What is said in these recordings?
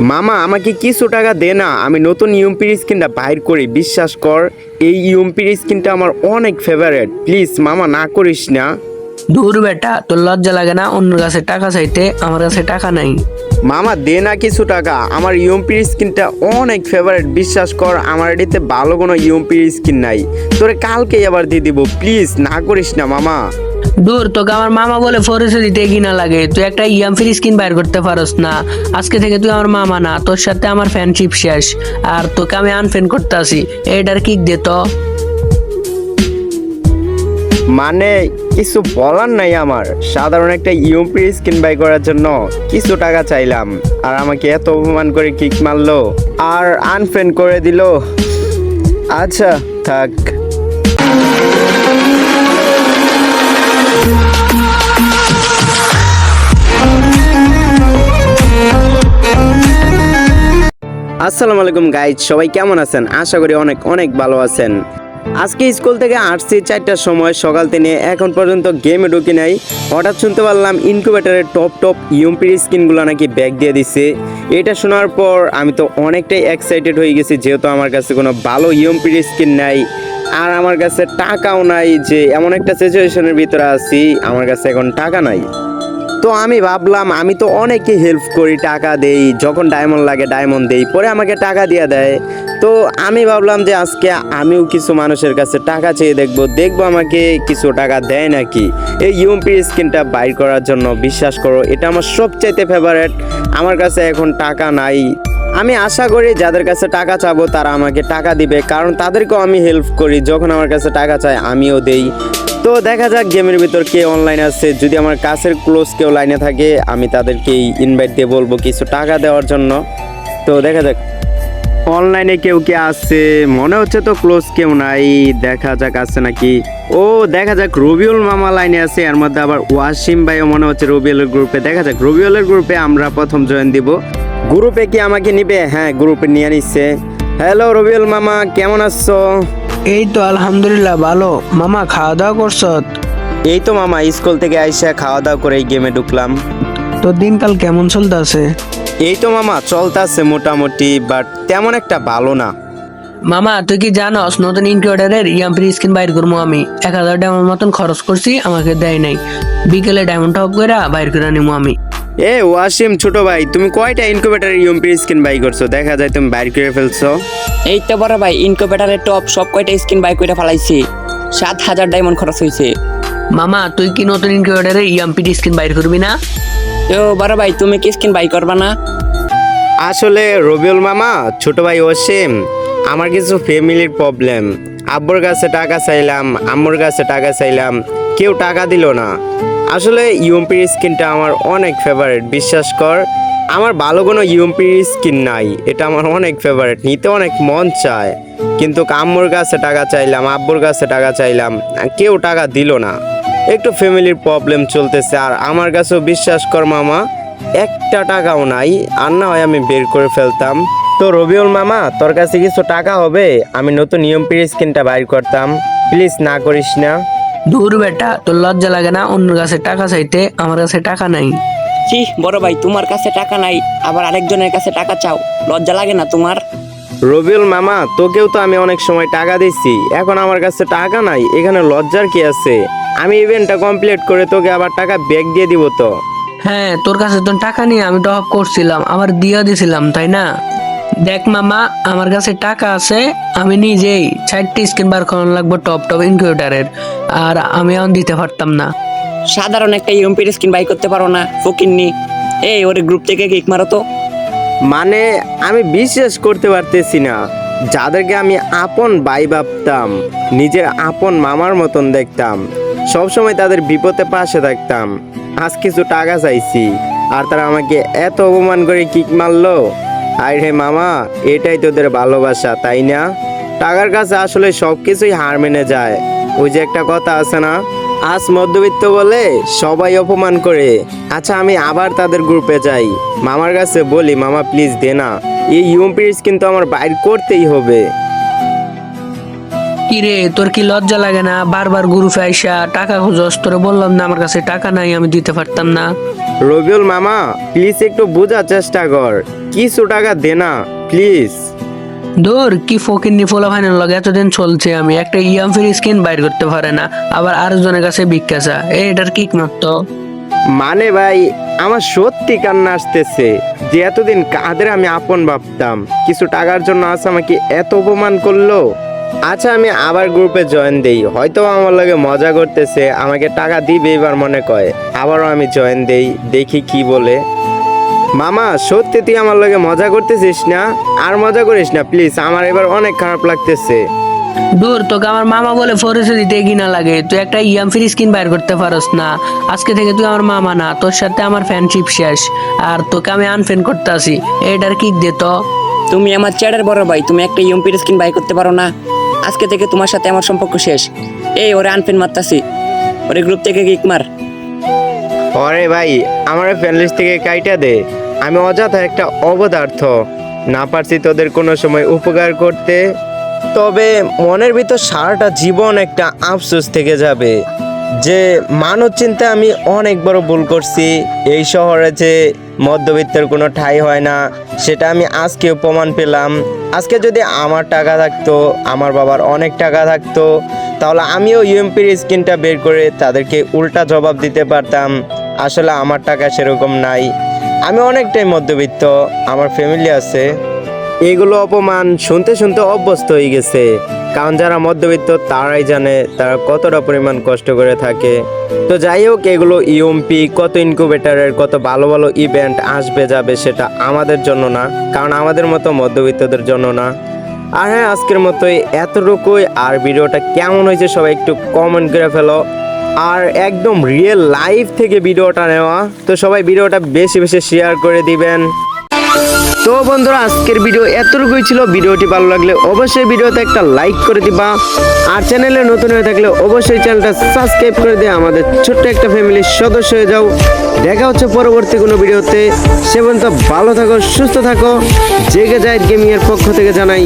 মামা, আমাকে কিছু টাকা দে না। আমি নতুন ইউমপির স্কিনটা বাইর করি। বিশ্বাস কর, এই ইউমপির স্কিনটা আমার অনেক ফেভারেট প্লিজ মামা, না করিস না। দূর বেটা, তোর লজ্জা লাগে না অন্য কাছে টাকা চাইতে? আমার কাছে টাকা নাই। মামা দে না কিছু টাকা। আমার ইউএমপির স্কিনটা অনেক ফেভারিট বিশ্বাস কর আমার এটিতে ভালো কোনো ইউএমপির স্কিন নাই। তোরে কালকেই আবার দিয়ে দিব। প্লিজ না করিস না মামা। দূর তোকে আমার মামা বলে ফরেসে দিতে কিনা লাগে। তুই একটা ইয়াম ফ্রি স্কিন বাইর করতে পারস না। আজকে থেকে তুই আমার মামা না তোর সাথে আমার ফ্রেন্ডশিপ শেষ। আর তোকে আমি আনফ্রেন্ড করতে আসি এটার কিক দে তো। মানে কিছু বলার নাই আমার। সাধারণ একটা ইউপি স্কিন বাই করার জন্য কিছু টাকা চাইলাম। আর আমাকে এত অপমান করে কিক মারলো আর আনফ্রেন্ড করে দিল। আচ্ছা থাক। আসসালামু আলাইকুম গাইজ সবাই কেমন আছেন? আশা করি অনেক অনেক ভালো আছেন। আজকে স্কুল থেকে আসছি চারটার সময়, সকাল থেকে। এখন পর্যন্ত গেমে ঢুকি নাই। হঠাৎ শুনতে পারলাম ইনকিউবেটারের টপ টপ ইউএমপির স্কিনগুলো নাকি ব্যাগ দিয়ে দিছে। এটা শোনার পর আমি তো অনেকটাই এক্সাইটেড হয়ে গেছি, যেহেতু আমার কাছে কোনো ভালো ইউএমপির স্কিন নাই। আর আমার কাছে টাকাও নাই যে, এমন একটা সিচুয়েশনের ভিতরে আছি, আমার কাছে এখন টাকা নাই। তো আমি ভাবলাম, আমি তো অনেকে হেল্প করি, টাকা দেই, যখন ডায়মন্ড লাগে ডায়মন্ড দেই, পরে আমাকে টাকা দিয়ে দেয়। তো আমি ভাবলাম যে আজকে আমিও কিছু মানুষের কাছে টাকা চেয়ে দেখব, দেখব আমাকে কিছু টাকা দেয় নাকি। এই ইউএমপি স্কিনটা বাইর করার জন্য বিশ্বাস করো, এটা আমার সবচাইতে ফেভারেট আমার কাছে এখন টাকা নাই। আমি আশা করি যাদের কাছে টাকা চাবো, তারা আমাকে টাকা দিবে, কারণ তাদেরকেও আমি হেল্প করি, যখন আমার কাছে টাকা চায়, আমিও দেই। তো দেখা যাক গেমের ভিতর কে অনলাইন আছে। যদি আমার কাছের ক্লোজ কেউ লাইনে থাকে, আমি তাদেরকেই ইনভাইট দিয়ে বলব কিছু টাকা দেওয়ার জন্য। তো দেখা যাক। অনলাইনে কেউ কে আছে? মনে হচ্ছে তো ক্লোজ কেউ নাই। দেখা যাক আছে নাকি। ও, দেখা যাক রবিউল মামা লাইনে আছে। এর মধ্যে আবার ওয়াসিম ভাইও মনে হচ্ছে রবিউলের গ্রুপে দেখা যাক, রবিউলের গ্রুপে আমরা প্রথম জয়েন দিব। গ্রুপে কি আমাকে নিবে? হ্যাঁ গ্রুপে নিয়ে নিচ্ছে। হ্যালো রবিউল মামা, কেমন আছো? এই তো আলহামদুলিল্লাহ ভালো। মামা খাওয়া দাওয়া করছ? এই তো মামা স্কুল থেকে আইসা খাওয়া দাওয়া করে এই গেমে ঢুকলাম। তো দিনকাল কেমন চলতেছে এই তো মামা চলতেছে মোটামুটি বাট তেমন একটা ভালো না। মামা তুই কি জানস নতুন ইনকিউবেটারের ইয়াম ফ্রি স্কিন বাইর করব আমি। এক হাজার ডায়মন্ড মতন খরচ করছি আমাকে দেয় নাই। বিকেলে ডায়মন্ড টপ করে বাইর করে নিবো আমি। এ ওয়াসিম ছোট ভাই তুমি কয়টা ইনকিউবেটর ইউএমপি স্কিন বাই করছ? দেখা যায় তুমি বাইর করে ফেলছো। এই তো বড় ভাই ইনকিউবেটারের টপ সব কয়টা স্কিন বাই করে ফেলাইছি। সাত হাজার ডায়মন্ড খরচ হয়েছে মামা তুই কি নতুন ইনকিউবেটারের ইয়াম ফ্রি স্কিন বাইর করবি না? তো বড় ভাই তুমি কি স্কিন বাই করবা না? আসলে রবিউল মামা ছোট ভাই ওয়াসিম আমার কিছু ফ্যামিলির প্রবলেম আব্বুর কাছে টাকা চাইলাম আম্মুর কাছে টাকা চাইলাম কেউ টাকা দিল না। আসলে ইউএমপির স্কিনটা আমার অনেক ফেভারিট বিশ্বাস কর। আমার ভালো কোনো ইউএমপির স্কিন নাই, এটা আমার অনেক ফেভারিট নিতে অনেক মন চায়। কিন্তু আম্মুর কাছে টাকা চাইলাম, আব্বুর কাছে টাকা চাইলাম, কেউ টাকা দিল না। একটু ফ্যামিলির প্রবলেম চলতেছে, আর আমার কাছেও বিশ্বাস কর মামা, একটা টাকাও নাই, আর না হয় আমি বের করে ফেলতাম। তো রবিউল মামা, তোর কাছে কিছু টাকা হবে? আমি নতুন ইউএমপির স্কিনটা বাইর করতাম। প্লিজ না করিস না। দূর বেটা তোর লজ্জা লাগে না? অন্য কাছে টাকা চাইতে আমার কাছে টাকা নাই। ছি বড় ভাই তোমার কাছে টাকা নাই আবার আরেকজনের কাছে টাকা চাও। লজ্জা লাগে না তোমার? রবিউল মামা তোকেও তো আমি অনেক সময় টাকা দিচ্ছি এখন আমার কাছে টাকা নাই এখানে লজ্জার কি আছে? আমি ইভেন্টটা কমপ্লিট করে তোকে আবার টাকা ব্যাক দিয়ে দিব তো। হ্যাঁ তোর কাছে তো টাকা নিয়ে আমি টপ করছিলাম আবার দিয়ে দিছিলাম তাই না? দেখ মামা আমার কাছে টাকা আছে আমি নিজেই চারটি স্ক্রিন বার করানো লাগবো টপ টপ ইনকিউবেটারের আর আমি এখন দিতে পারতাম না। সাধারণ একটা ইউএমপির স্ক্রিন বাই করতে পারো না ফকিননি। এই ওর গ্রুপ থেকে কিক মারো তো। মানে আমি বিশ্বাস করতে পারতেছি না। যাদেরকে আমি আপন ভাই ভাবতাম নিজের আপন মামার মতন দেখতাম সবসময় তাদের বিপদে পাশে থাকতাম। আজ কিছু টাকা চাইছি আর তারা আমাকে এত অপমান করে কিক মারলো। আয় রে মামা এটাই তোদের ভালোবাসা তাই না? টাকার কাছে আসলে সব কিছুই হার মেনে যায়। ওই যে একটা কথা আছে না আজ মধ্যবিত্ত বলে সবাই অপমান করে। আচ্ছা আমি আবার তাদের গ্রুপে যাই। মামার কাছে বলি মামা প্লিজ দে না। এই ইউএমপিস কিন্তু আমার বাইর করতেই হবে। কি রে তোর কি লজ্জা লাগে না? বারবার গ্রুপে আইসা টাকা খুঁজস? তোরে বললাম না আমার কাছে টাকা নাই আমি দিতে পারতাম না। রবিউল মামা প্লিজ একটু বোঝার চেষ্টা কর। কিছু টাকা দে না প্লিজ দূর কি ফকির নিফোলা ফাইনাল লগে এতদিন চলছে আমি? একটা ইয়াম ফ্রি স্কিন বাইর করতে পারে না আবার আরেকজনের কাছে ভিক্ষাচা এই এটার কিক মারতো মানে ভাই আমার সত্যি কান্না আসতেছে যে এতদিন কাদের আমি আপন ভাবতাম। কিছু টাকার জন্য আজ আমাকে এত অপমান করল। আচ্ছা আমি আবার গ্রুপে জয়েন দেই। হয়তো আমার লাগে মজা করতেছে আমাকে টাকা দিবে এবার মনে কয়। আবারও আমি জয়েন দেই দেখি কি বলে। মামা সত্যি তুই আমার লাগে মজা করতেছিস না? আর মজা করিস না প্লিজ আমার এবার অনেক খারাপ লাগতেছে। দূর তোকে আমার মামা বলে ফরেসে দিতে কিনা লাগে। তুই একটা ইয়াম ফ্রি স্কিন বাইর করতে পারস না। আজকে থেকে তুই আমার মামা না তোর সাথে আমার ফ্রেন্ডশিপ শেষ। আর তোকে আমি আনফ্রেন্ড করতে আসি এটার কিক দে তো? তুমি আমার চ্যাটের বড় ভাই তুমি একটা ইউএমপির স্কিন বাই করতে পারো না। আজকে থেকে তোমার সাথে আমার সম্পর্ক শেষ। এই ওরে আনফেন মারতাছি। ওরে গ্রুপ থেকে কিক মার। ওরে ভাই আমার ফ্যান লিস্ট থেকে কাইটা দে। আমি অযথা একটা অবদার্থ। না পারছি তোদের কোনো সময় উপকার করতে। তবে মনের ভিতর সারাটা জীবন একটা আফসোস থেকে যাবে। যে মানব চিন্তা আমি অনেক বড় ভুল করছি। এই শহরে যে মধ্যবিত্তের কোনো ঠাঁই হয় না, সেটা আমি আজকেও প্রমাণ পেলাম। আজকে যদি আমার টাকা থাকতো, আমার বাবার অনেক টাকা থাকতো, তাহলে আমিও ইউএমপির স্কিনটা বের করে তাদেরকে উল্টা জবাব দিতে পারতাম। আসলে আমার টাকা সেরকম নাই। আমি অনেকটাই মধ্যবিত্ত, আমার ফ্যামিলি আছে। এগুলো অপমান শুনতে শুনতে অভ্যস্ত হয়ে গেছে। কারণ যারা মধ্যবিত্ত, তারাই জানে তারা কতটা পরিমাণ কষ্ট করে থাকে। তো যাই হোক, এগুলো ইউএমপি কত ইনকুবেটারের কত ভালো ভালো ইভেন্ট আসবে, যাবে, সেটা আমাদের জন্য না। কারণ আমাদের মতো মধ্যবিত্তদের জন্য না। আর হ্যাঁ আজকের মতোই এতটুকুই। আর ভিডিওটা কেমন হয়েছে, সবাই একটু কমেন্ট করে ফেলো। আর একদম রিয়েল লাইফ থেকে ভিডিওটা নেওয়া। তো সবাই ভিডিওটা বেশি বেশি শেয়ার করে দিবেন। তো বন্ধুরা, আজকের ভিডিও এতটুকুই ছিল। ভিডিওটি ভালো লাগলে অবশ্যই ভিডিওতে একটা লাইক করে দিবা। আর চ্যানেলে নতুন হয়ে থাকলে অবশ্যই চ্যানেলটা সাবস্ক্রাইব করে দিয়ে আমাদের ছোট্ট একটা ফ্যামিলির সদস্য হয়ে যাও। দেখা হচ্ছে পরবর্তী কোনো ভিডিওতে। সে পর্যন্ত ভালো থাকো, সুস্থ থাকো। জেগে যায় গেমিংয়ের পক্ষ থেকে জানাই।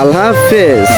আল্লাহ হাফেজ।